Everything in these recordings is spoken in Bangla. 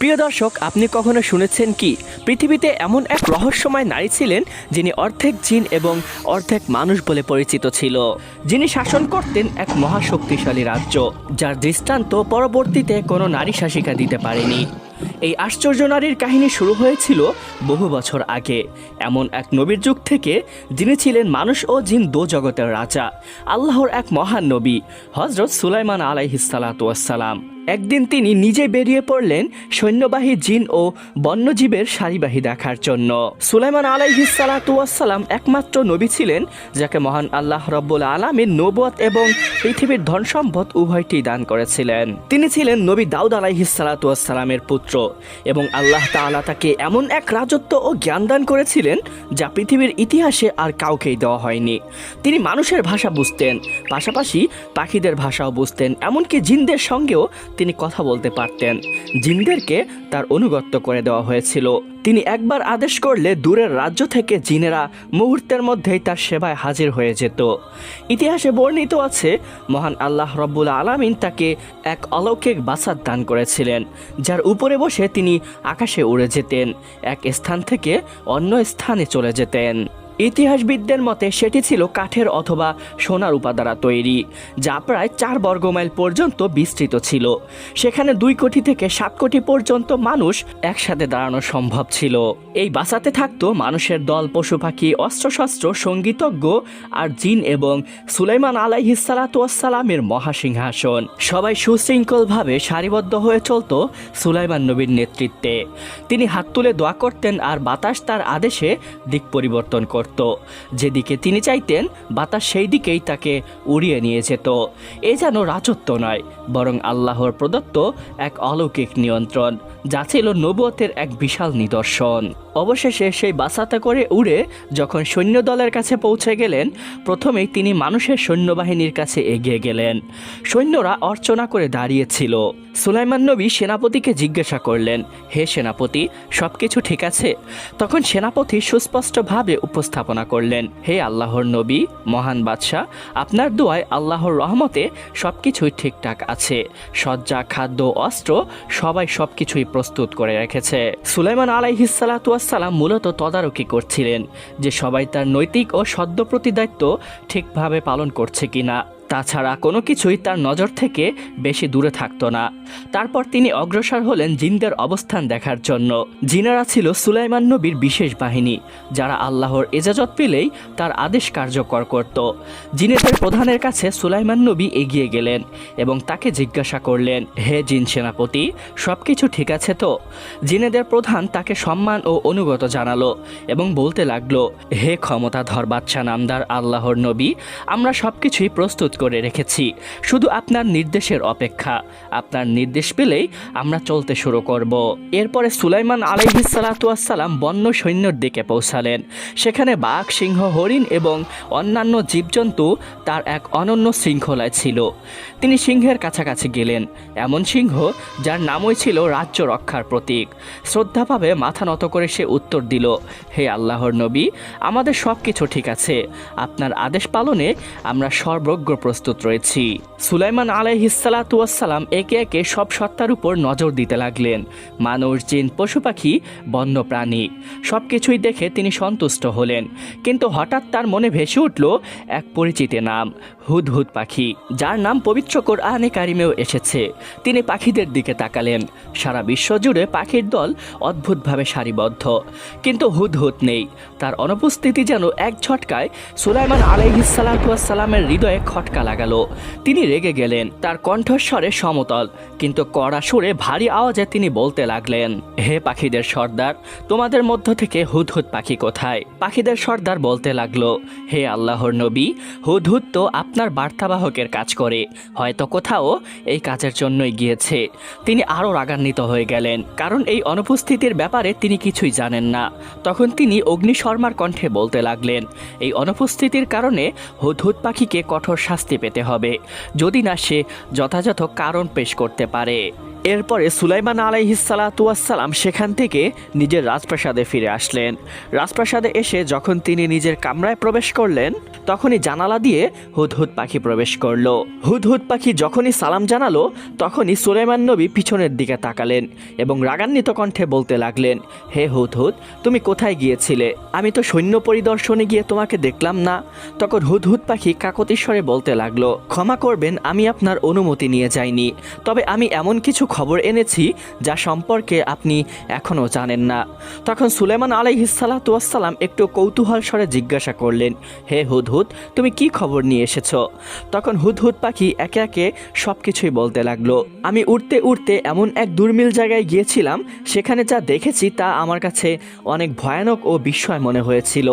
প্রিয় দর্শক, আপনি কখনো শুনেছেন কি, পৃথিবীতে এমন এক রহস্যময় নারী ছিলেন যিনি অর্ধেক জিন এবং অর্ধেক মানুষ বলে পরিচিত ছিল। যিনি শাসন করতেন এক মহাশক্তিশালী রাজ্য, যার দৃষ্টান্ত পরবর্তীতে কোনো নারী শাসিকা দিতে পারেনি। এই আশ্চর্য নারীর কাহিনী শুরু হয়েছিল বহু বছর আগে। এমন এক নবীর যুগ থেকে, যিনি ছিলেন মানুষ ও জিন দো জগতের রাজা, আল্লাহর এক মহান নবী হজরত সুলাইমান আলাইহিসালাতাম একদিন তিনি নিজে বেরিয়ে পড়লেন সৈন্যবাহী জিন ও বন্যজীবের সারিবাহী দেখার জন্য। সুলাইমান আলাইহিসালাতাম একমাত্র নবী ছিলেন, যাকে মহান আল্লাহ রব্বুল আলমীর নবত এবং পৃথিবীর ধন সম্পদ উভয়টি দান করেছিলেন। তিনি ছিলেন নবী দাউদ আলাইহিসালাতামের পুত্র এবং আল্লাহ তাআলা তাকে এমন এক রাজত্ব ও জ্ঞান দান করেছিলেন, যা পৃথিবীর ইতিহাসে আর কাউকেই দেওয়া হয়নি। তিনি মানুষের ভাষা বুঝতেন, পাশাপাশি পাখিদের ভাষাও বুঝতেন, এমনকি জিনদের সঙ্গেও তিনি কথা বলতে পারতেন। জিনদেরকে তার অনুগত্য করে দেওয়া হয়েছিল। তিনি একবার আদেশ করলে দূরের রাজ্য থেকে জিনেরা মুহূর্তের মধ্যেই তার সেবায় হাজির হয়ে যেত। ইতিহাসে বর্ণিত আছে, মহান আল্লাহ রব্বুল আলামিন তাকে এক অলৌকিক বাসাত দান করেছিলেন, যার উপরে বসে তিনি আকাশে উড়ে যেতেন, এক স্থান থেকে অন্য স্থানে চলে যেতেন। ইতিহাসবিদদের মতে সেটি ছিল কাঠের অথবা সোনার উপা দ্বারা তৈরি, যা প্রায় চার বর্গমাইল পর্যন্ত বিস্তৃত ছিল। সেখানে দুই কোটি থেকে সাত কোটি পর্যন্ত মানুষ একসাথে দাঁড়ানো সম্ভব ছিল। এই বাসাতে থাকতো মানুষের দল, পশু পাখি, অস্ত্রশস্ত্র, সঙ্গীতজ্ঞ আর জিন এবং সুলাইমান আলাইহিসালাতামের মহাসিংহাসন। সবাই সুশৃঙ্খলভাবে সারিবদ্ধ হয়ে চলত সুলাইমান নবীর নেতৃত্বে। তিনি হাত তুলে দোয়া করতেন আর বাতাস তার আদেশে দিক পরিবর্তন করত যেদিকে তিনি চাইতেন, বাতাস সেই দিকেই তাকে উড়িয়ে নিয়ে যেত। এ যেন রাজত্ব নয়, বরং আল্লাহর প্রদত্ত এক অলৌকিক নিয়ন্ত্রণ, যা ছিল নবুয়তের এক বিশাল নিদর্শন। অবশেষে সেই বাসাতে করে উড়ে যখন সৈন্য দলের কাছে পৌঁছে গেলেন, প্রথমেই তিনি মানুষের সৈন্যবাহিনীর কাছে এগিয়ে গেলেন। সৈন্যরা অর্চনা করে দাঁড়িয়েছিল। সুলাইমান নবী সেনাপতিকে জিজ্ঞাসা করলেন, হে সেনাপতি সব কিছু ঠিক আছে? তখন সেনাপতি সুস্পষ্টভাবে উপস্থাপনা করলেন, হে আল্লাহর নবী, মহান বাদশাহ, আপনার দোয়ায় আল্লাহর রহমতে সব কিছুই ঠিকঠাক আছে। সজ্জা খাদ্য, অস্ত্র সবাই সব কিছুই প্রস্তুত করে রেখেছে। সুলাইমান আলাইহিসালাতুয়াসাল্লাম মূলত তদারকি করছিলেন যে সবাই তার নৈতিক ও সদ্য প্রতিদায়িত্ব ঠিকভাবে পালন করছে কিনা। তাছাড়া কোনো কিছুই তার নজর থেকে বেশি দূরে থাকতো না। তারপর তিনি অগ্রসর হলেন জিনদের অবস্থান দেখার জন্য। জিনারা ছিল সুলাইমান নবীর বিশেষ বাহিনী, যারা আল্লাহর এজাজত পেলেই তার আদেশ কার্যকর করত। জিনেদের প্রধানের কাছে সুলাইমান নবী এগিয়ে গেলেন এবং তাকে জিজ্ঞাসা করলেন, হে জিন সেনাপতি সব কিছু ঠিক আছে তো? জিনেদের প্রধান তাকে সম্মান ও অনুগত জানালো এবং বলতে লাগল, হে ক্ষমতাধর বাচ্চা নামদার আল্লাহর নবী, আমরা সব কিছুই প্রস্তুত করে রেখেছি। শুধু আপনার নির্দেশের অপেক্ষা। আপনার নির্দেশ পেলেই আমরা চলতে শুরু করব। এরপরে সুলাইমান আলাইহিসালাতুয়াসাল্লাম বন্য সৈন্যর দিকে পৌঁছালেন। সেখানে বাঘ, সিংহ, হরিণ এবং অন্যান্য জীবজন্তু তার এক অনন্য শৃঙ্খলায় ছিল। তিনি সিংহের কাছাকাছি গেলেন। এমন সিংহ যার নামই ছিল রাজ্য রক্ষার প্রতীক। শ্রদ্ধাভাবে মাথা নত করে সে উত্তর দিল, হে আল্লাহর নবী, আমাদের সব কিছু ঠিক আছে। আপনার আদেশ পালনে আমরা সর্বজ্ঞ প্রস্তুত রয়েছি। সুলাইমান আলাইহিসালাতুয়াসাল্লাম একে একে সব সত্তার উপর নজর দিতে লাগলেন। মানুষ, জিন, পশু পাখি, বন্য প্রাণী সব কিছুই দেখে তিনি সন্তুষ্ট হলেন। কিন্তু হঠাৎ তার মনে ভেসে উঠল এক পরিচিত নাম, হুদহুদ পাখি, যার নাম পবিত্র কোরআনে কারিমেও এসেছে। তিনি পাখিদের দিকে তাকালেন। সারা বিশ্ব জুড়ে পাখির দল অদ্ভুতভাবে সারিবদ্ধ। কিন্তু হুদহুদ নেই। তার অনুপস্থিতি যেন এক ঝটকায় সুলাইমান আলাইহিসালামের হৃদয়ে খটকা লাগালো তিনি রেগে গেলেন, তার কণ্ঠস্বরে সমতল, কিন্তু কড়া সুরে ভারী আওয়াজে তিনি বলতে লাগলেন, হে পাখিদের সর্দার, তোমাদের মধ্য থেকে হুদহুদ পাখি কোথায়? পাখিদের সর্দার বলতে লাগল, হে আল্লাহর নবী, হুদহুদ তো আপনার বার্তাবাহকের কাজ করে, হয়তো কোথাও এই কাজের জন্যই গিয়েছে। তিনি আরও রাগান্বিত হয়ে গেলেন, কারণ এই অনুপস্থিতির ব্যাপারে তিনি কিছুই জানেন না। তখন তিনি অগ্নিশর্মার কণ্ঠে বলতে লাগলেন, এই অনুপস্থিতির কারণে হুদহুদ পাখিকে কঠোর শাস্তি পেতে হবে। যদি না সে যথাযথ কারণ পেশ করতে পারে। এরপরে সুলাইমান আলাইহিসালাতুয়াসাল্লাম সেখান থেকে নিজের রাজপ্রাসাদে ফিরে আসলেন। রাজপ্রাসাদে এসে যখন তিনি নিজের কামরায় প্রবেশ করলেন, তখনই জানালা দিয়ে হুদহুদ পাখি প্রবেশ করল। হুদহুদ পাখি যখনই সালাম জানালো, তখনই সুলাইমান নবী পিছনের দিকে তাকালেন এবং রাগান্বিত কণ্ঠে বলতে লাগলেন, হে হুদহুদ, তুমি কোথায় গিয়েছিলে? আমি তো সৈন্য পরিদর্শনে গিয়ে তোমাকে দেখলাম না। তখন হুদহুদ পাখি কাকতিস্বরে বলতে লাগল, ক্ষমা করবেন, আমি আপনার অনুমতি নিয়ে যাইনি। তবে আমি এমন কিছু খবর এনেছি যা সম্পর্কে আপনি এখনও জানেন না। তখন সুলেমান আলাইহিসালাতুয়াসাল্লাম একটু কৌতূহল স্বরে জিজ্ঞাসা করলেন, হে হুদহুদ, তুমি কি খবর নিয়ে এসেছ? তখন হুদহুদ পাখি একে একে সব কিছুই বলতে লাগল, আমি উঠতে উঠতে এমন এক দুর্মিল জায়গায় গিয়েছিলাম, সেখানে যা দেখেছি তা আমার কাছে অনেক ভয়ানক ও বিস্ময় মনে হয়েছিল।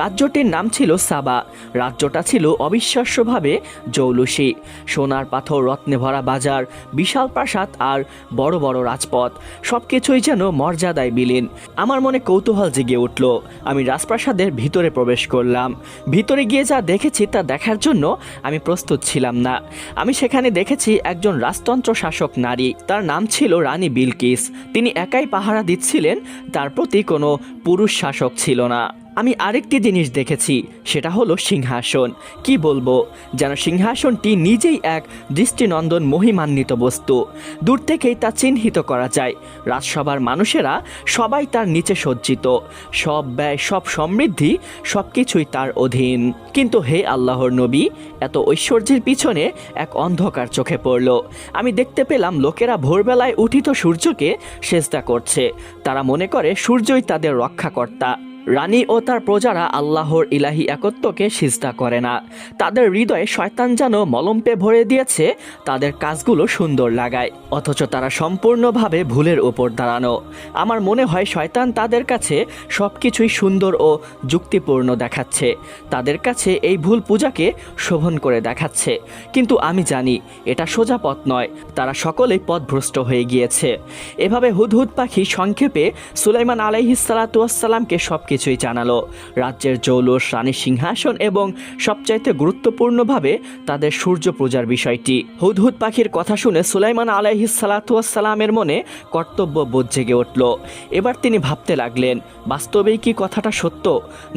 রাজ্যটির নাম ছিল সাবা। রাজ্যটা ছিল অবিশ্বাস্যভাবে জৌলুসী। সোনার পাথর, রত্নে ভরা বাজার, বিশাল প্রাসাদ আর বড় বড় রাজপথ। সব কিছুই যেন মর্যাদায় বিলীন। আমার মনে কৌতূহল জেগে উঠল। আমি রাজপ্রাসাদের ভিতরে প্রবেশ করলাম। ভিতরে গিয়ে যা দেখেছি তা দেখার জন্য আমি প্রস্তুত ছিলাম না। আমি সেখানে দেখেছি একজন রাজতন্ত্র শাসক নারী। তার নাম ছিল রানী বিলকিস। তিনি একাই পাহারা দিচ্ছিলেন, তার প্রতি কোনো পুরুষ শাসক ছিল না। আমি আরেকটি জিনিস দেখেছি, সেটা হলো সিংহাসন। কি বলব? যেন সিংহাসনটি নিজেই এক দৃষ্টিনন্দন মহিমান্বিত বস্তু। দূর থেকেই তা চিহ্নিত করা যায়। রাজসভার মানুষেরা সবাই তার নিচে সজ্জিত। সব ব্যয়, সব সমৃদ্ধি সব কিছুই তার অধীন। কিন্তু হে আল্লাহর নবী, এত ঐশ্বর্যের পিছনে এক অন্ধকার চোখে পড়ল। আমি দেখতে পেলাম লোকেরা ভোরবেলায় উঠিত সূর্যকে সেজদা করছে। তারা মনে করে সূর্যই তাদের রক্ষাকর্তা। রানী ও তার প্রজারা আল্লাহর ইলাহি একত্বকে সিজদা করে না। তাদের হৃদয়ে শয়তান যেন মলম্পে ভরে দিয়েছে, তাদের কাজগুলো সুন্দর লাগায়, অথচ তারা সম্পূর্ণভাবে ভুলের উপর দাঁড়ানো। আমার মনে হয় শয়তান তাদের কাছে সব কিছুই সুন্দর ও যুক্তিপূর্ণ দেখাচ্ছে। তাদের কাছে এই ভুল পূজাকে শোভন করে দেখাচ্ছে। কিন্তু আমি জানি, এটা সোজা পথ নয়, তারা সকলেই পথভ্রষ্ট হয়ে গিয়েছে। এভাবে হুদহুদ পাখি সংক্ষেপে সুলাইমান আলাইহিসালাতুয়াসাল্লামকে সব কিছুই জানালো। রাজ্যের জৌলস, রানী সিংহাসন এবং সবচাইতে গুরুত্বপূর্ণভাবে তাদের সূর্য পূজার বিষয়টি। হুদহুদ পাখির কথা শুনে সুলাইমান আলাইহিসালাতুয়াসাল্লামের মনে কর্তব্য বোধ জেগে উঠল। এবার তিনি ভাবতে লাগলেন, বাস্তবেই কি কথাটা সত্য?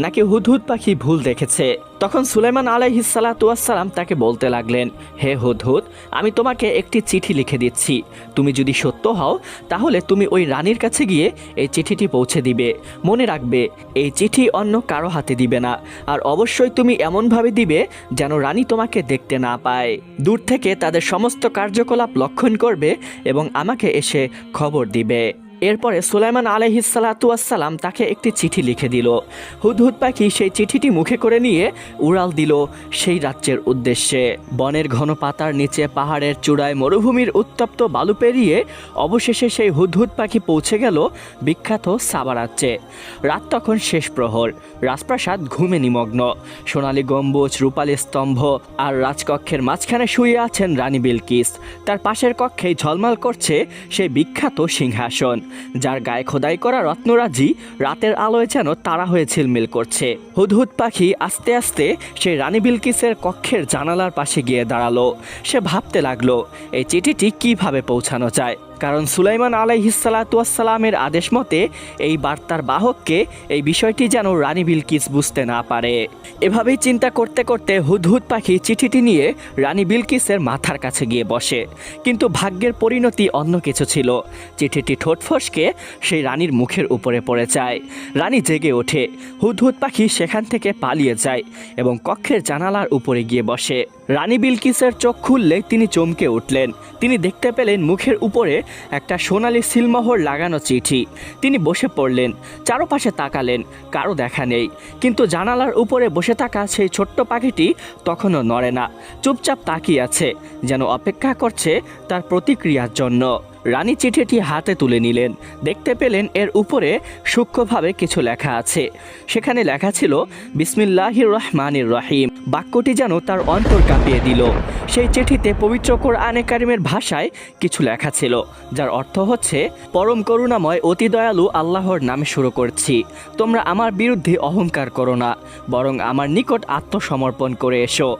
নাকি হুদহুদ পাখি ভুল দেখেছে? তখন সুলাইমান আলাইহিসালাতুয়াসাল্লাম তাকে বলতে লাগলেন, হে হুদহুদ, আমি তোমাকে একটি চিঠি লিখে দিচ্ছি। তুমি যদি সত্য হও, তাহলে তুমি ওই রানীর কাছে গিয়ে এই চিঠিটি পৌঁছে দিবে। মনে রাখবে এই চিঠি অন্য কারও হাতে দিবে না। আর অবশ্যই তুমি এমনভাবে দিবে যেন রানী তোমাকে দেখতে না পায়। দূর থেকে তাদের সমস্ত কার্যকলাপ লক্ষণ করবে এবং আমাকে এসে খবর দিবে। এরপরে সুলাইমান আলহিসাল্লাতুয়াসাল্লাম তাকে একটি চিঠি লিখে দিল। হুদহুদ পাখি সেই চিঠিটি মুখে করে নিয়ে উড়াল দিল সেই রাজ্যের উদ্দেশ্যে। বনের ঘন পাতার নিচে পাহাড়ের চূড়ায় মরুভূমির উত্তপ্ত বালু পেরিয়ে অবশেষে সেই হুদহুদ পাখি পৌঁছে গেল বিখ্যাত সাবা রাজ্যে রাত তখন শেষ প্রহর, রাজপ্রাসাদ ঘুমে নিমগ্ন। সোনালী গম্বুজ, রূপালী স্তম্ভ আর রাজকক্ষের মাঝখানে শুয়ে আছেন রানী বিলকিস। তার পাশের কক্ষেই ঝলমাল করছে সেই বিখ্যাত সিংহাসন। যার গায়ে খোদাই করা রত্নরাজি রাতের আলোয় যেন তারা হয়ে ঝিলমিল করছে। হুদহুদ পাখি আস্তে আস্তে সে রানী বিলকিসের কক্ষের জানালার পাশে গিয়ে দাঁড়াল। সে ভাবতে লাগল, এই চিঠিটি কীভাবে পৌঁছানো যায়? কারণ সুলাইমান আলাইহিসালাতুয়াসাল্লামের আদেশ মতে এই বার্তার বাহককে এই বিষয়টি যেন রানী বিলকিস বুঝতে না পারে। এভাবেই চিন্তা করতে করতে হুদহুদ পাখি চিঠিটি নিয়ে রানী বিলকিসের মাথার কাছে গিয়ে বসে। কিন্তু ভাগ্যের পরিণতি অন্য কিছু ছিল। চিঠিটি ঠোঁট ফসকে সেই রানীর মুখের উপরে পড়ে যায়। রানী জেগে ওঠে। হুদহুদ পাখি সেখান থেকে পালিয়ে যায় এবং কক্ষের জানালার উপরে গিয়ে বসে। রানী বিলকিসের চোখ খুললে তিনি চমকে উঠলেন। তিনি দেখতে পেলেন মুখের উপরে একটা সোনালি সিলমোহর লাগানো চিঠি। তিনি বসে পড়লেন, চারপাশে তাকালেন, কারও দেখা নেই। কিন্তু জানালার উপরে বসে থাকা সেই ছোট্ট পাখিটি তখনও নড়ে না, চুপচাপ তাকিয়ে আছে, যেন অপেক্ষা করছে তার প্রতিক্রিয়ার জন্য। রানী চিঠিটি হাতে তুলে নিলেন। দেখতে পেলেন এর উপরে সূক্ষ্মভাবে কিছু লেখা আছে। সেখানে লেখা ছিল, বিসমিল্লাহির রহমানির রহিম। বাক্যটি যেন তার অন্তর কাঁপিয়ে দিল। সেই চিঠিতে পবিত্র কোরআনে কারিমের ভাষায় কিছু লেখা ছিল, যার অর্থ হচ্ছে, পরম করুণাময়, অতি দয়ালু আল্লাহর নামে শুরু করছি। তোমরা আমার বিরুদ্ধে অহংকার করো না, বরং আমার নিকট আত্মসমর্পণ করে এসো।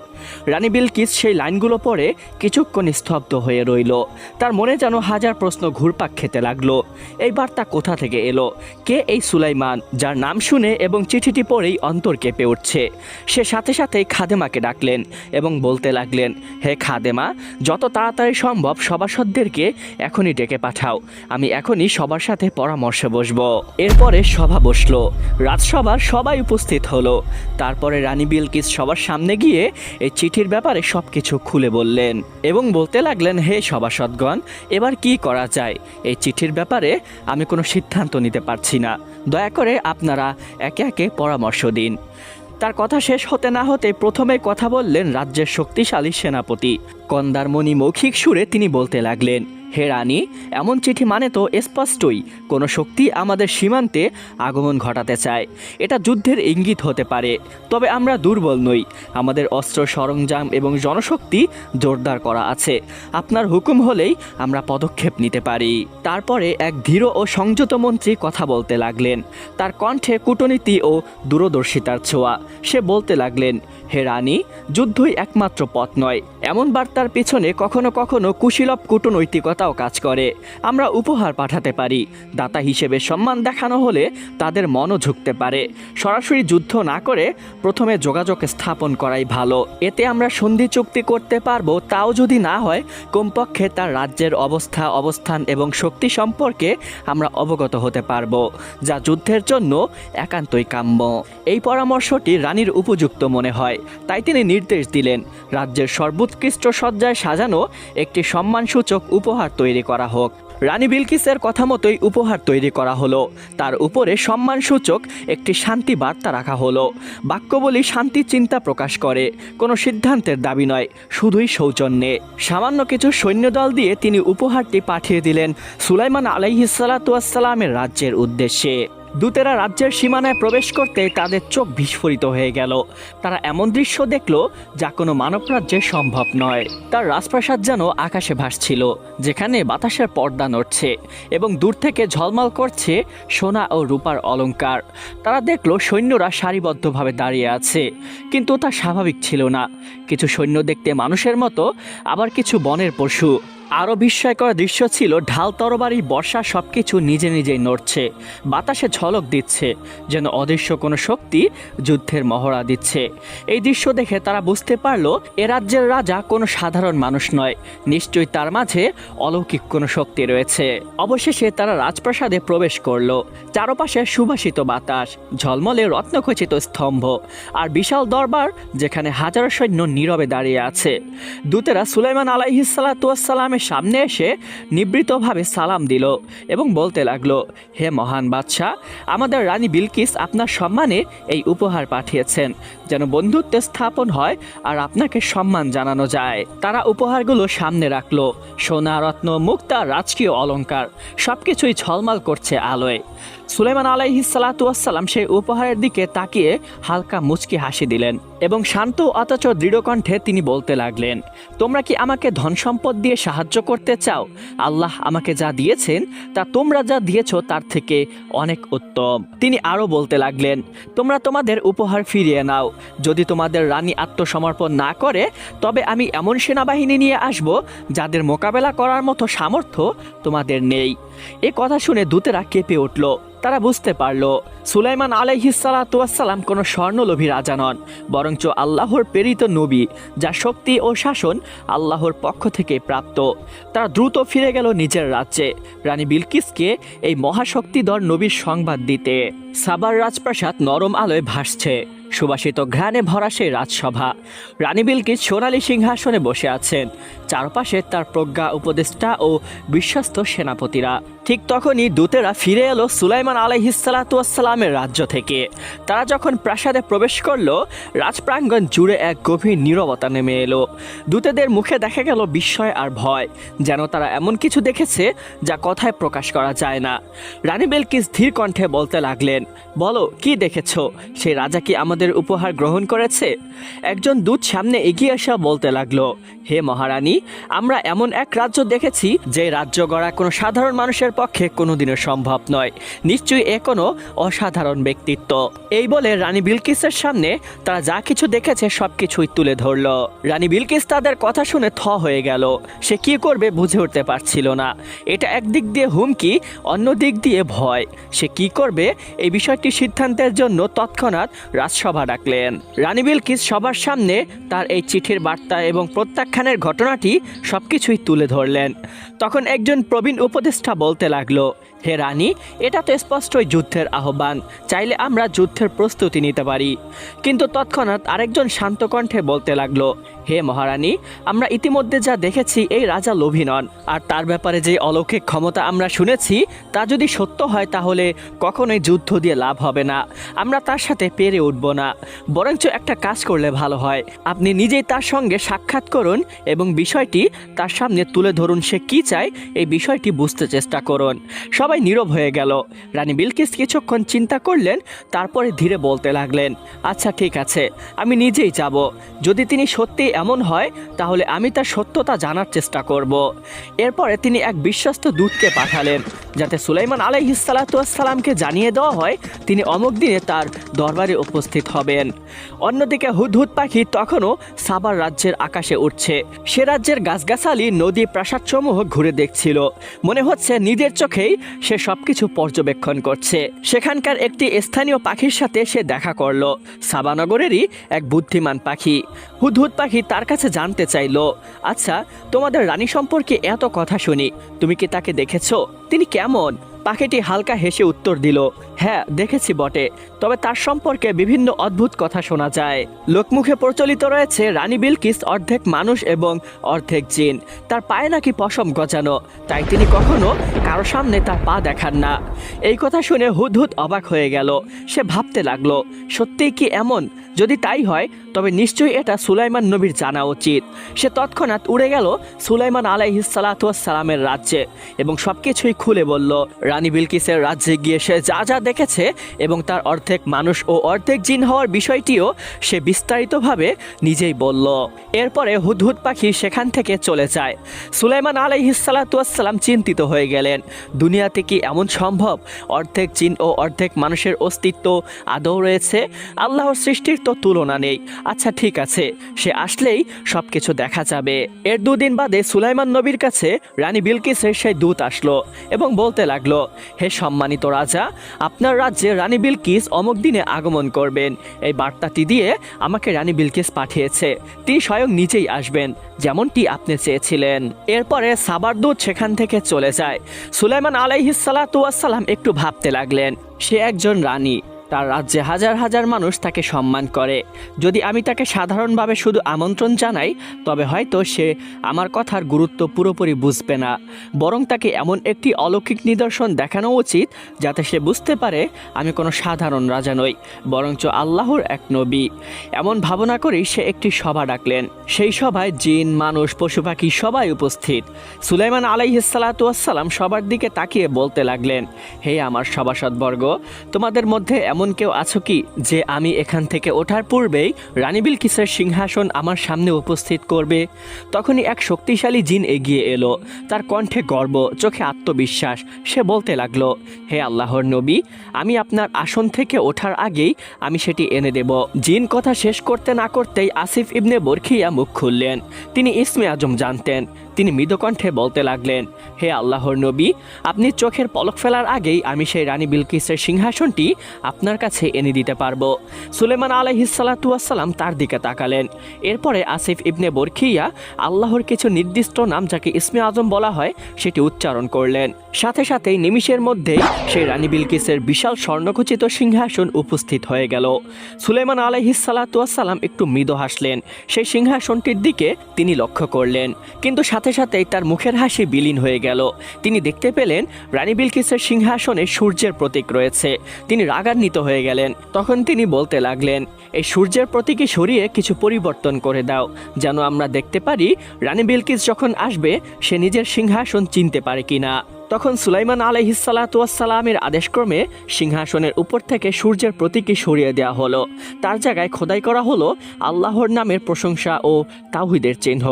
রানী বিলকিস সেই লাইনগুলো পড়ে কিছুক্ষণ স্তব্ধ হয়ে রইল। তার মনে যেন হাজার প্রশ্ন ঘুরপাক খেতে লাগল। এই বার্তা কোথা থেকে এলো? কে এই সুলাইমান, যার নাম শুনে এবং চিঠিটি পড়েই অন্তর কেঁপে উঠছে? সে সাথে সাথেই খাদেমাকে ডাকলেন এবং বলতে লাগলেন, হে খাদেমা, যত তাড়াতাড়ি সম্ভব সভাসদদেরকে এখনই ডেকে পাঠাও। আমি এখনই সবার সাথে পরামর্শে বসবো। এরপরে সভা বসল। রাজসভার সবাই উপস্থিত হলো। তারপরে রানী বিলকিস সবার সামনে গিয়ে এই চিঠির ব্যাপারে সব কিছু খুলে বললেন এবং বলতে লাগলেন, হে সভাসদগণ, এবার কি করা যায়? এই চিঠির ব্যাপারে আমি কোনো সিদ্ধান্ত নিতে পারছি না। দয়া করে আপনারা একে একে পরামর্শ দিন। তার কথা শেষ হতে না হতে প্রথমে কথা বললেন রাজ্যের শক্তিশালী সেনাপতি। কন্দারমণি মৌখিক সুরে তিনি বলতে লাগলেন হে রানী, এমন চিঠি মানে তো স্পষ্টই, কোনো শক্তি আমাদের সীমান্তে আগমন ঘটাতে চায়। এটা যুদ্ধের ইঙ্গিত হতে পারে, তবে আমরা দুর্বল নই। আমাদের অস্ত্র সরঞ্জাম এবং জনশক্তি জোরদার করা আছে। আপনার হুকুম হলেই আমরা পদক্ষেপ নিতে পারি। তারপরে এক ধীর ও সংযত মন্ত্রী কথা বলতে লাগলেন। তার কণ্ঠে কূটনীতি ও দূরদর্শিতার ছোঁয়া। সে বলতে লাগলেন, হে রানী, যুদ্ধই একমাত্র পথ নয়। এমন বার্তার পেছনে কখনো কখনো কুশীলভ কূটনৈতিকতাও কাজ করে। আমরা উপহার পাঠাতে পারি। দাতা হিসেবে সম্মান দেখানো হলে তাদের মনও ঝুঁকতে পারে। সরাসরি যুদ্ধ না করে প্রথমে যোগাযোগ স্থাপন করাই ভালো। এতে আমরা সন্ধি চুক্তি করতে পারব, তাও যদি না হয়, কমপক্ষে তার রাজ্যের অবস্থা, অবস্থান এবং শক্তি সম্পর্কে আমরা অবগত হতে পারব, যা যুদ্ধের জন্য একান্তই কাম্য। এই পরামর্শটি রানীর উপযুক্ত মনে হয়। তাই তিনি নির্দেশ দিলেন, রাজ্যের সর্বোৎকৃষ্ট সজ্জায় সাজানো একটি সম্মানসূচক উপহার তৈরি করা হোক। রানী বিলকিসের কথা মতোই উপহার তৈরি করা হলো। তার উপরে সম্মানসূচক একটি শান্তি বার্তা রাখা হলো। বাক্যবলি শান্তি চিন্তা প্রকাশ করে। কোনো সিদ্ধান্তের দাবি নয়, শুধুই সৌজন্যে। সামান্য কিছু সৈন্যদল দিয়ে তিনি উপহারটি পাঠিয়ে দিলেন সুলাইমান আলাইহিসালাতুয়াসালামের রাজ্যের উদ্দেশ্যে। দূতেরা রাজ্যের সীমানায় প্রবেশ করতে তাদের চোখ বিস্ফোরিত হয়ে গেল। তারা এমন দৃশ্য দেখল যা কোনো মানব রাজ্যে সম্ভব নয়। তার রাজপ্রাসাদ যেন আকাশে ভাসছিল, যেখানে বাতাসের পর্দা নড়ছে এবং দূর থেকে ঝলমল করছে সোনা ও রূপার অলংকার তারা দেখল সৈন্যরা সারিবদ্ধভাবে দাঁড়িয়ে আছে, কিন্তু তা স্বাভাবিক ছিল না। কিছু সৈন্য দেখতে মানুষের মতো, আবার কিছু বনের পশু। আরও বিস্ময়কর দৃশ্য ছিল ঢাল তরবারি, বর্ষা সবকিছু নিজে নিজেই নড়ছে। বাতাসে ঝলক দিচ্ছে, যেন অদৃশ্য কোনো শক্তি যুদ্ধের মহড়া দিচ্ছে। এই দৃশ্য দেখে তারা বুঝতে পারল, এ রাজ্যের রাজা কোনো সাধারণ মানুষ নয়। নিশ্চয়ই তার মাঝে অলৌকিক কোনো শক্তি রয়েছে। অবশেষে তারা রাজপ্রাসাদে প্রবেশ করল। চারপাশে সুবাসিত বাতাস, ঝলমলে রত্নখচিত স্তম্ভ আর বিশাল দরবার যেখানে হাজারো সৈন্য নীরবে দাঁড়িয়ে আছে। দূতেরা সুলাইমান আলাইহিসালাতুয়াসাল্লামের সামনে এসে নিবৃতভাবে সালাম দিল এবং বলতে লাগল, হে মহান বাদশাহ, আমাদের রানী বিলকিস আপনার সম্মানে এই উপহার পাঠিয়েছেন। যেন বন্ধুত্ব স্থাপন হয় আর আপনাকে সম্মান জানানো যায়। তারা উপহারগুলো সামনে রাখল। সোনা, রত্ন, মুক্তা, রাজকীয় অলঙ্কার সবকিছুই ঝলমাল করছে আলোয়। সুলেমান আলাইহি সালাতুয়াসাল্লাম সেই উপহারের দিকে তাকিয়ে হালকা মুচকি হাসি দিলেন এবং শান্ত অথচ দৃঢ়কণ্ঠে তিনি বলতে লাগলেন, তোমরা কি আমাকে ধন সম্পদ দিয়ে সাহায্য করতে চাও? আল্লাহ আমাকে যা দিয়েছেন, তা তোমরা যা দিয়েছ তার থেকে অনেক উত্তম। তিনি আরও বলতে লাগলেন, তোমরা তোমাদের উপহার ফিরিয়ে নাও। যদি তোমাদের রানী আত্মসমর্পণ না করে, তবে আমি এমন সেনাবাহিনী নিয়ে আসব যাদের মোকাবেলা করার মতো সামর্থ্য তোমাদের নেই। এ কথা শুনে দূতেরা কেঁপে উঠল। তারা বুঝতে পারল, সুলাইমান আলাইহিসালাতুয়াসাল্লাম কোনো স্বর্ণলোভী রাজা নন, বরঞ্চ আল্লাহর প্রেরিত নবী, যা শক্তি ও শাসন আল্লাহর পক্ষ থেকে প্রাপ্ত। তারা দ্রুত ফিরে গেল নিজের রাজ্যে। রানী বিলকিসকে এই মহাশক্তিধর নবীর সংবাদ দিতে। সাবার রাজপ্রাসাদ নরম আলোয় ভাসছে। সুবাসিত ঘ্রাণে ভরা সেই রাজসভা। রানী বিলকিস সোনালী সিংহাসনে বসে আছেন। চারপাশে তার প্রজ্ঞা, উপদেষ্টা ও বিশ্বস্ত সেনাপতিরা। ঠিক তখনই দূতেরা ফিরে এলো সুলাইমান আলাইহিসালাতুয়াসাল্লামের রাজ্য থেকে। তারা যখন প্রাসাদে প্রবেশ করল, রাজপ্রাঙ্গণ জুড়ে এক গভীর নীরবতা নেমে এলো। দূতেদের মুখে দেখা গেল বিস্ময় আর ভয়। যেন তারা এমন কিছু দেখেছে যা কথায় প্রকাশ করা যায় না। রানী বেলকিস ধীর কণ্ঠে বলতে লাগলেন, বলো, কি দেখেছ? সেই রাজা কি আমাদের আমাদের উপহার গ্রহণ করেছে? একজন দূত সামনে এগিয়ে আসা বলতে লাগল, হে মহারানী, আমরা এমন এক রাজ্য দেখেছি যে রাজ্য গড়া কোনো সাধারণ মানুষের পক্ষে কোনোদিনও সম্ভব নয়। নিশ্চয়ই এ কোনো অসাধারণ ব্যক্তিত্ব। এই বলে রানী বিলকিসের সামনে তারা যা কিছু দেখেছে সব কিছুই তুলে ধরলো। রানী বিলকিস তাদের কথা শুনে থ হয়ে গেল। সে কি করবে বুঝে উঠতে পারছিল না। এটা একদিক দিয়ে হুমকি, অন্য দিক দিয়ে ভয়। সে কি করবে? এই বিষয়টি সিদ্ধান্তের জন্য তৎক্ষণাৎ রাজসভা ডাকলেন। রানী বিলকিস সবার সামনে তার এই চিঠির বার্তা এবং প্রত্যাখ্যানের ঘটনাটি সবকিছুই তুলে ধরলেন। তখন একজন প্রবীণ উপদেষ্টা বলতে লাগল হে রানী, এটা তো স্পষ্টই যুদ্ধের আহ্বান। চাইলে আমরা যুদ্ধের প্রস্তুতি নিতে পারি। কিন্তু তৎক্ষণাৎ আরেকজন শান্ত কণ্ঠে বলতে লাগল, হে মহারানী, আমরা ইতিমধ্যে যা দেখেছি এই রাজা লোভী নন আর তার ব্যাপারে যে অলৌকিক ক্ষমতা আমরা শুনেছি, তা যদি সত্য হয় তাহলে কখনোই যুদ্ধ দিয়ে লাভ হবে না। আমরা তার সাথে পেরে উঠব না। বরঞ্চ একটা কাজ করলে ভালো হয়। আপনি নিজেই তার সঙ্গে সাক্ষাৎ করুন এবং বিষয়টি তার সামনে তুলে ধরুন সে কি চায়। এই বিষয়টি বুঝতে চেষ্টা করুন। সবাই নীরব হয়ে গেল। রানী বিলকিস কিছুক্ষণ চিন্তা করলেন, তারপরে ধীরে বলতে লাগলেন আচ্ছা ঠিক আছে, আমি নিজেই যাব। যদি তিনি সত্যি এমন হয়, তাহলে আমি তার সত্যতা জানার চেষ্টা করব। এরপরে তিনি এক বিশ্বস্ত দূতকে পাঠালেন, যাতে সুলাইমান আলাইহিসালাতামকে জানিয়ে দেওয়া হয়, তিনি অমুক দিনে তার দরবারে উপস্থিত হবেন। অন্যদিকে হুদহুদ পাখি তখনও সাবার রাজ্যের আকাশে উঠছে সে রাজ্যের গাছগাছালি, নদী, প্রাসাদসমূহ ঘুরে দেখছিল। মনে হচ্ছে নিজের চোখেই সে সবকিছু পর্যবেক্ষণ করছে। সেখানকার একটি স্থানীয় পাখির সাথে সে দেখা করল। সাবানগরেরই এক বুদ্ধিমান পাখি। হুদহুদ পাখি তার কাছে জানতে চাইল আচ্ছা তোমাদের রানী সম্পর্কে এত কথা শুনি, তুমি কি তাকে দেখেছ? তিনি কেমন? পাখিটি হালকা হেসে উত্তর দিল হ্যাঁ দেখেছি বটে। তবে তার সম্পর্কে বিভিন্ন অদ্ভুত কথা শোনা যায়। লোকমুখে প্রচলিত রয়েছে রানী বিলকিস অর্ধেক মানুষ এবং অর্ধেক জিন। তার পায়ে নাকি পশম গজানো। তাই তিনি কখনো কারও সামনে তার পা দেখান না। এই কথা শুনে হুদহুদ অবাক হয়ে গেল। সে ভাবতে লাগল, সত্যিই কি এমন? যদি তাই হয়, তবে নিশ্চয়ই এটা সুলাইমান নবীর জানা উচিত। সে তৎক্ষণাৎ উড়ে গেল সুলাইমান আলাইহিসালামের রাজ্যে এবং সবকিছুই খুলে বলল, রানী বিলকিসের রাজ্যে গিয়ে সে যা যা দেখেছে এবং তার অর্ধেক মানুষ ও অর্ধেক জিন হওয়ার বিষয়টিও সে বিস্তারিতভাবে নিজেই বলল। এরপরে হুদহুদ পাখি সেখান থেকে চলে যায়। সুলাইমান আলাইহিসালাম চিন্তিত হয়ে গেলেন, দুনিয়াতে কি এমন সম্ভব? অর্ধেক জিন ও অর্ধেক মানুষের অস্তিত্ব আদৌ রয়েছে? আল্লাহর সৃষ্টির তো তুলনা নেই। আচ্ছা ঠিক আছে, সে আসলেই সব কিছু দেখা যাবে। এর দুদিন বাদে সুলাইমান নবীর কাছে রানী বিলকিসের সেই দূত আসলো। এবং বলতে লাগল, হে সম্মানিত রাজা, আপনার রাজ্যে রানী বিলকিস অমুক দিনে আগমন করবেন। এই বার্তাটি দিয়ে আমাকে রানী বিলকিস পাঠিয়েছে। তিনি স্বয়ং নিজেই আসবেন, যেমনটি আপনি চেয়েছিলেন। এরপরে সাবার দুধ সেখান থেকে চলে যায়। সুলাইমান আলাইহিসালাম একটু ভাবতে লাগলেন, সে একজন রানী। তার রাজ্যে হাজার হাজার মানুষ তাকে সম্মান করে। যদি আমি তাকে সাধারণভাবে শুধু আমন্ত্রণ জানাই, তবে হয়তো সে আমার কথার গুরুত্ব পুরোপুরি বুঝবে না। বরং তাকে এমন একটি অলৌকিক নিদর্শন দেখানো উচিত, যাতে সে বুঝতে পারে আমি কোনো সাধারণ রাজা নই, বরঞ্চ আল্লাহর এক নবী। এমন ভাবনা করেই সে একটি সভা ডাকলেন। সেই সভায় জিন, মানুষ, পশু পাখি সবাই উপস্থিত। সুলাইমান আলাইহিসালাতাম সবার দিকে তাকিয়ে বলতে লাগলেন, হে আমার সভাসদবর্গ, তোমাদের মধ্যে এমন কেউ আছো কি যে আমি এখান থেকে ওঠার পূর্বেই রানী বিলকিসের সিংহাসন আমার সামনে উপস্থিত করবে? তখনই এক শক্তিশালী জিন এগিয়ে এলো। তার কণ্ঠে গর্ব, চোখে আত্মবিশ্বাস। সে বলতে লাগল, হে আল্লাহর নবী, আমি আপনার আসন থেকে ওঠার আগেই আমি সেটি এনে দেব। জিন কথা শেষ করতে না করতেই আসিফ ইবনে বরখিয়া মুখ খুললেন। তিনি ইসমে আজম জানতেন। তিনি মৃদকণ্ঠে বলতে লাগলেন, হে আল্লাহর নবী, আপনি চোখের পলক ফেলার আগেই আমি সেই রানী বিলকিসের সিংহাসনটি আপনার কাছে এনে দিতে পারব। সুলেমান আলহিসাল্লাতুয়াসাল্লাম তার দিকে তাকালেন। এরপরে আসিফ ইবনে বরখিয়া আল্লাহর কিছু নির্দিষ্ট নাম যাকে ইসমে আজম বলা হয়, সেটি উচ্চারণ করলেন। সাথে সাথেই নিমিষের মধ্যেই সেই রানী বিলকিসের বিশাল স্বর্ণখচিত সিংহাসন উপস্থিত হয়ে গেল। সুলেমান আলহিসাল্লাতুয়াসাল্লাম একটু মৃদ হাসলেন। সেই সিংহাসনটির দিকে তিনি লক্ষ্য করলেন। কিন্তু সাথে সাথেই তার মুখের হাসি বিলীন হয়ে গেল। তিনি দেখতে পেলেন রানী বিলকিসের সিংহাসনে সূর্যের প্রতীক রয়েছে। তিনি রাগান্বিত হয়ে গেলেন। তখন তিনি বলতে লাগলেন, এই সূর্যের প্রতীকে সরিয়ে কিছু পরিবর্তন করে দাও। যেন আমরা দেখতে পারি রানী বিলকিস যখন আসবে, সে নিজের সিংহাসন চিনতে পারে কিনা। তখন সুলাইমান আলহিসাল্লাতুয়াসাল্লামের আদেশক্রমে সিংহাসনের উপর থেকে সূর্যের প্রতীকী সরিয়ে দেওয়া হলো। তার জায়গায় খোদাই করা হলো আল্লাহর নামের প্রশংসা ও তাহিদের চিহ্ন।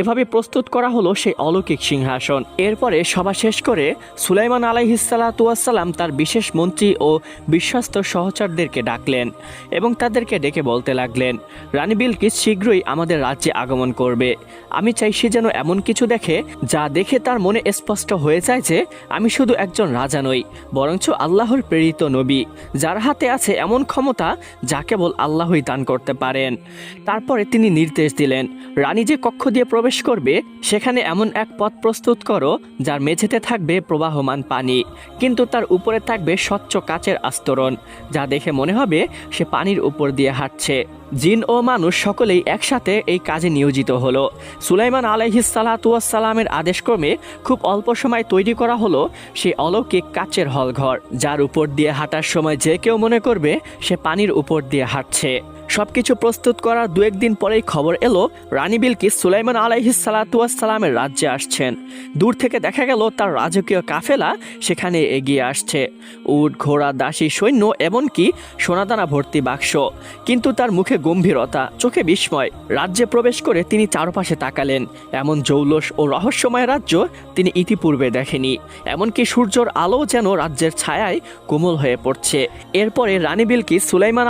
এভাবে প্রস্তুত করা হলো সেই অলৌকিক সিংহাসন। এরপরে সভা শেষ করে সুলাইমান আলাইহিসাল্লাতুয়াসাল্লাম তার বিশেষ মন্ত্রী ও বিশ্বস্ত সহচরদেরকে ডাকলেন এবং তাদেরকে ডেকে বলতে লাগলেন, রানী বিলকিস শীঘ্রই আমাদের রাজ্যে আগমন করবে। আমি চাই সে যেন এমন কিছু দেখে যা দেখে তার মনে স্পষ্ট হয়ে যায় যে আমি শুধু একজন রাজা নই, বরঞ্চ আল্লাহর প্রেরিত নবী। যার হাতে আছে এমন ক্ষমতা যা কেবল আল্লাহই দান করতে পারেন। তারপরে তিনি নির্দেশ দিলেন, রানী যে কক্ষ দিয়ে প্রবেশ করবে, সেখানে এমন এক পথ প্রস্তুত করো, যার মেঝেতে থাকবে প্রবাহমান পানি। কিন্তু তার উপরে থাকবে স্বচ্ছ কাচের আস্তরণ, যা দেখে মনে হবে সে পানির উপর দিয়ে হাঁটছে। জিন ও মানুষ সকলেই একসাথে এই কাজে নিয়োজিত হলো। সুলাইমান আলাইহিসালাতুয়াসাল্লামের আদেশক্রমে খুব অল্প সময় তৈরি করা হলো সেই অলৌকিক কাচের হলঘর, যার উপর দিয়ে হাঁটার সময় যে কেউ মনে করবে সে পানির উপর দিয়ে হাঁটছে। সবকিছু প্রস্তুত করার দু একদিন পরেই খবর এলো, রানী বিলকিস সুলাইমান আলাইহিসালাতুয়াসাল্লামের রাজ্যে আসছেন। দূর থেকে দেখা গেল তার রাজকীয় কাফেলা সেখানে এগিয়ে আসছে। উট, ঘোড়া, দাসী, সৈন্য এমনকি সোনাদানা ভর্তি বাক্স। কিন্তু তার মুখে গম্ভীরতা, চোখে বিস্ময়। রাজ্যে প্রবেশ করে তিনি চারপাশে তাকালেন। এমন জৌলস ও রহস্যময় রাজ্য তিনি ইতিপূর্বে দেখেনি। এমনকি সূর্যর আলো যেন রাজ্যের ছায়ায় কোমল হয়ে পড়ছে। এরপরে রানী বিলকিস সুলাইমান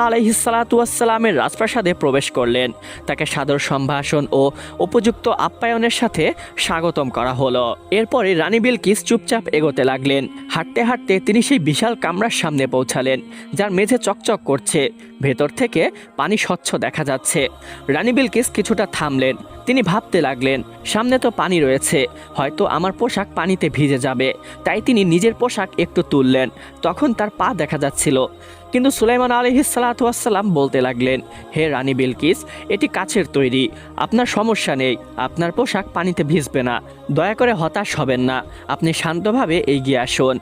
আলাইহিসালাতুয়াসাল্লামের রাজপ্রাসাদে প্রবেশ করলেন। তাকে সাদর সম্ভাষণ ও উপযুক্ত আপ্যায়নের সাথে স্বাগতম করা হলো। এরপরে রানী বিলকিস চুপচাপ এগোতে লাগলেন। হাঁটতে হাঁটতে তিনি সেই বিশাল কামরার সামনে পৌঁছালেন, যার মেঝে চকচক করছে। ভেতর থেকে পানি স্বচ্ছ দেখা যাচ্ছে। রানী বিলকিস কিছুটা থামলেন। তিনি ভাবতে লাগলেন, সামনে তো পানি রয়েছে, হয়তো আমার পোশাক পানিতে ভিজে যাবে। তাই তিনি নিজের পোশাক একটু তুললেন। তখন তার পা দেখা যাচ্ছিল। কিন্তু সুলাইমান আলহিসাল্লাম বলতে লাগলেন, হে রানী বিলকিস, এটি কাছের তৈরি। আপনার সমস্যা নেই, আপনার পোশাক পানিতে ভিজবে না। দয়া করে হতাশ হবেন না। আপনি শান্তভাবে এগিয়ে আসুন।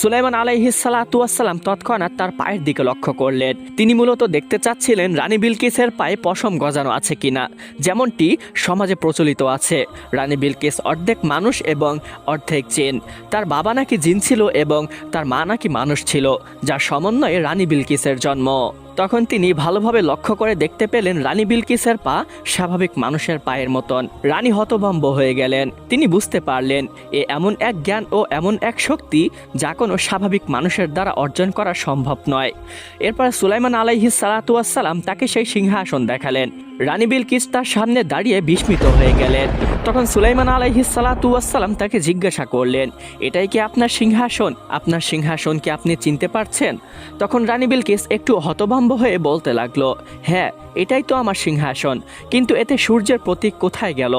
সুলাইমান আলাইহিসাল্লাম তৎক্ষণাৎ তার পায়ের দিকে লক্ষ্য করলেন। তিনি মূলত দেখতে চাচ্ছিলেন রানী বিলকিসের পায়ে পশম গজানো আছে কিনা, যেমনটি সমাজে প্রচলিত আছে। রানী বিলকিস অর্ধেক মানুষ এবং অর্ধেক চেন তার বাবা নাকি জিন ছিল এবং তার মা নাকি মানুষ ছিল, যার সমন্বয়ে রানী বিলকিসের জন্ম। তখন তিনি ভালোভাবে লক্ষ্য করে দেখতে পেলেন রানী বিলকিসের পা স্বাভাবিক মানুষের পায়ের মতন। রানী হতভম্ব হয়ে গেলেন। তিনি বুঝতে পারলেন, এ এমন এক জ্ঞান ও এমন এক শক্তি যা কোনো স্বাভাবিক মানুষের দ্বারা অর্জন করা সম্ভব নয়। এরপর সুলাইমান আলাইহিস সালাতুয়াসাল্লাম তাকে সেই সিংহাসন দেখালেন। রানী বিলকিস তার সামনে দাঁড়িয়ে বিস্মিত হয়ে গেলেন। তখন সুলাইমান আলাইহিস সালাতুয়াসাল্লাম তাকে জিজ্ঞাসা করলেন, এটাই কি আপনার সিংহাসন? আপনার সিংহাসন কি আপনি চিনতে পারছেন? তখন রানী বিলকিস একটু হতভম্ব হয়ে বলতে লাগল হ্যাঁ এটাই তো আমার সিংহাসন, কিন্তু এতে সূর্যের প্রতীক কোথায় গেল?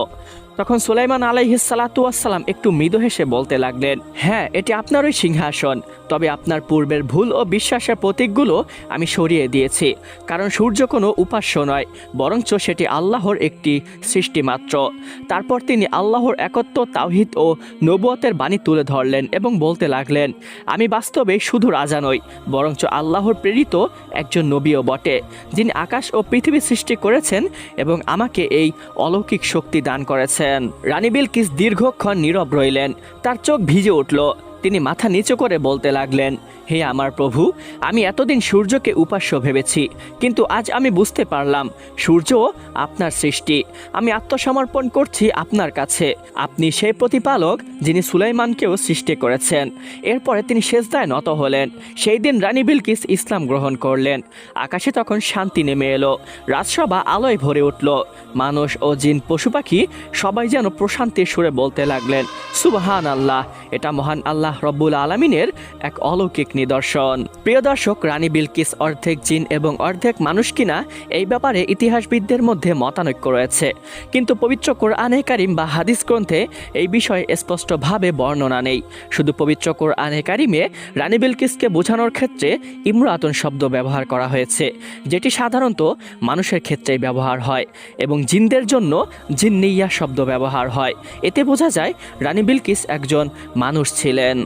তখন সুলাইমান আলাইহিসালাতুয়াসাল্লাম একটু মৃদু হেসে বলতে লাগলেন হ্যাঁ এটি আপনারই সিংহাসন। তবে আপনার পূর্বের ভুল ও বিশ্বাসের প্রতীকগুলো আমি সরিয়ে দিয়েছি, কারণ সূর্য কোনো উপাস্য নয়, বরঞ্চ সেটি আল্লাহর একটি সৃষ্টি মাত্র তারপর তিনি আল্লাহর একত্ব, তাওহিদ ও নবুয়তের বাণী তুলে ধরলেন এবং বলতে লাগলেন, আমি বাস্তবে শুধু রাজা নই, বরঞ্চ আল্লাহর প্রেরিত একজন নবীও বটে, যিনি আকাশ ও পৃথিবী সৃষ্টি করেছেন এবং আমাকে এই অলৌকিক শক্তি দান করেছেন। রানী কিস দীর্ঘক্ষণ নীরব রইলেন। তার চোখ ভিজে উঠল। তিনি মাথা নিচু করে বলতে লাগলেন, হে আমার প্রভু, আমি এতদিন সূর্যকে উপাস্য ভেবেছি, কিন্তু আজ আমি বুঝতে পারলাম, সূর্য আপনার সৃষ্টি। আমি আত্মসমর্পণ করছি আপনার কাছে। আপনি সেই প্রতিপালক যিনি সুলাইমানকেও সৃষ্টি করেছেন। এরপরে তিনি শেষদায় নত হলেন। সেই দিন রানী বিলকিস ইসলাম গ্রহণ করলেন। আকাশে তখন শান্তি নেমে এলো। রাজসভা আলোয় ভরে উঠল। মানুষ ও জিন পশু পাখি সবাই যেন প্রশান্তির সুরে বলতে লাগলেন সুবহান আল্লাহ এটা মহান আল্লাহ রব্বুল আলমিনের এক অলৌকিক নিদর্শন। প্রিয় দর্শক, রানী বিলকিস অর্ধেক জিন এবং অর্ধেক মানুষ কিনা এই ব্যাপারে ইতিহাসবিদদের মধ্যে মতানৈক্য রয়েছে। কিন্তু পবিত্র কোরআনে কারিম বা হাদিস গ্রন্থে এই বিষয়ে স্পষ্টভাবে বর্ণনা নেই। শুধু পবিত্র কোরআনে কারিমে রানী বিলকিসকে বোঝানোর ক্ষেত্রে ইমরাতন শব্দ ব্যবহার করা হয়েছে, যেটি সাধারণত মানুষের ক্ষেত্রে ব্যবহার হয় এবং জিনদের জন্য জিন্নিয়া শব্দ ব্যবহার হয়। এতে বোঝা যায়, রানী বিলকিস একজন মানুষ ছিলেন।